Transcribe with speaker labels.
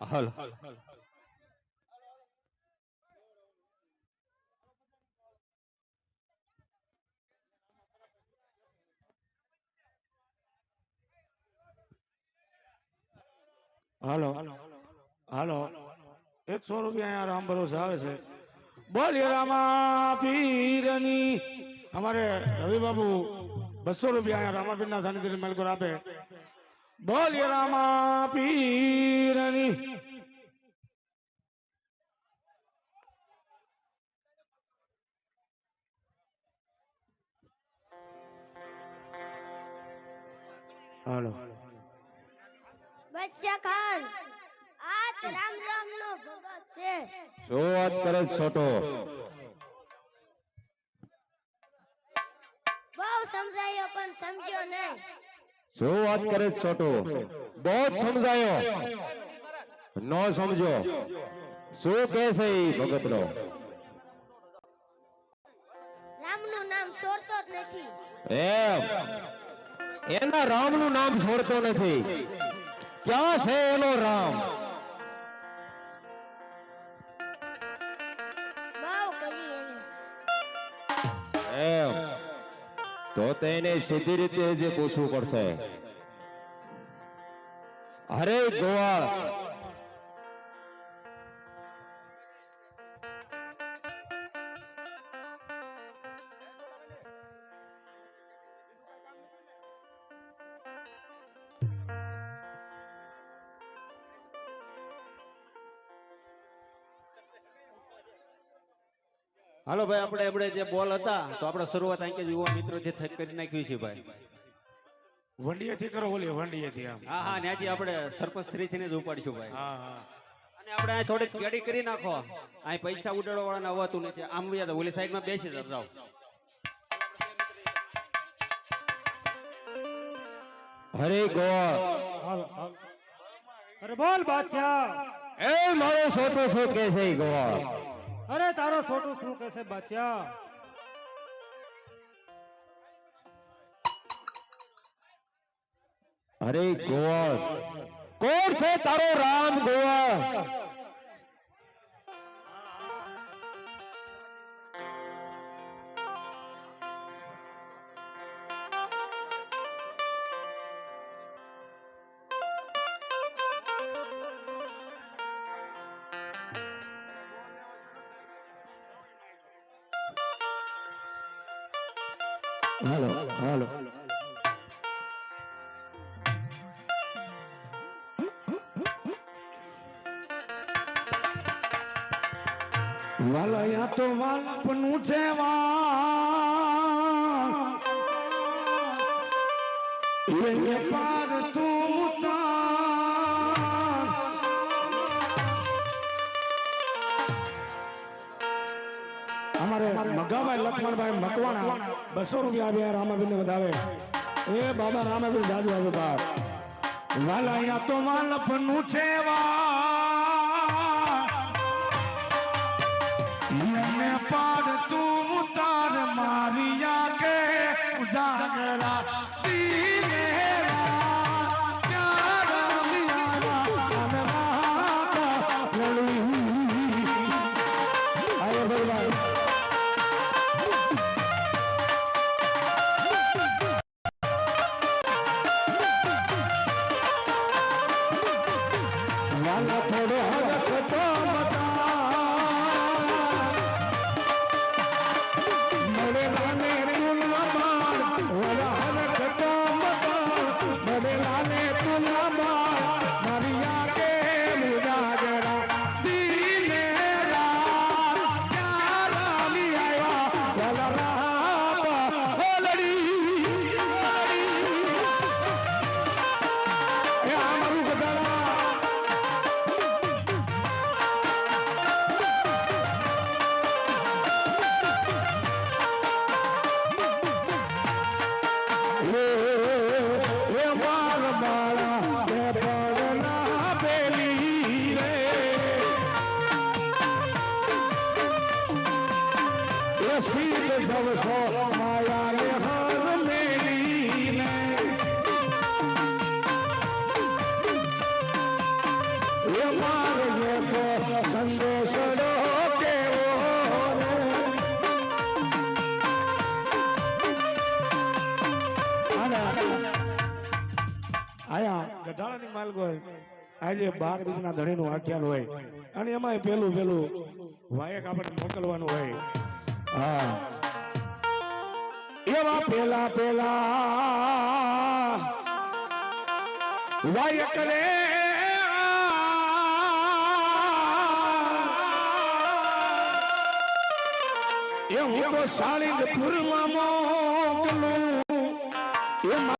Speaker 1: હાલો.
Speaker 2: હાલો. હાલો. એકસો રૂપિયા રામ ભરોસા આવે છે. બોલીએ રામા પીરની અમારે રવિ બાબુ બસો રૂપિયા રામાપીરના સાનિધ્ય મેલકોર આપે. બોલીએ રામા પીરની. હાલો.
Speaker 3: બચ્ચા ખાન આ રામ રામ નો ભગત છે.
Speaker 1: શું વાત કરે છોટો?
Speaker 3: બહુ સમજાયો પણ સમજ્યો નહીં.
Speaker 1: શું વાત કરે છોટો. બહુ સમજાયો. ન સમજો. શું કે છે ઈ ભગતનો?
Speaker 3: રામનું નામ છોડતો જ નથી.
Speaker 1: એમ. એના રામનું નામ છોડતો નથી. ક્યાં છે એનો રામ? તેને સીધી રીતે જે પૂછવું પડશે. અરે ગોવાળ.
Speaker 4: હાલો ભાઈ આપણે આપણે જે બોલ હતા તો આપણે શરૂઆત અહીં કે યુવા મિત્રોથી થઈ કરી નાખ્યું છે ભાઈ.
Speaker 2: વંડીએથી કરો ઓલી વંડીએથી આમ.
Speaker 4: હા હા ત્યાંથી આપણે સરપંચ શ્રીથી જ ઉપાડીશું ભાઈ.
Speaker 2: હા હા.
Speaker 4: અને આપણે અહીં થોડીક કેડી કરી નાખો. અહીં પૈસા ઉડાડવા વાળાને આવતું નથી. આમ યાદ ઓલી સાઈડમાં બેસી જાવ
Speaker 1: હરે
Speaker 2: હાલો. અરે બોલ બાદશાહ.
Speaker 1: એ મારો સોતો શું કે છે ઈ ગોવાળ
Speaker 2: અરે તારો છોટું શું કે છે બાદશાહ
Speaker 1: અરે ગોવાળ. કોણ છે તારો રામ ગોવાળ?
Speaker 2: હાલો હાલો. વાલયા તો વાલપનું છે વા પાર તું મગાભાઈ લક્ષ્મણભાઈ મકવાણા બસો રૂપિયા આવ્યા રામાબીન વધાવે. એ બાબા રામાબીન દાદુ આવ્યો બાર વાલા અહીંયા તો માલપનું છે વા. Itu. શોષણો કેવો આયા ગઢાળાની માલગોર આજે બાર બીજના ધણીનું વાખ્યાન હોય. અને એમાં પેલું પેલું વાયક આપણે મોકલવાનું હોય. હા. એવા પેલા પેલા વાયક રે એ હું તો સાળીંગપુરમાં મોકલું. એ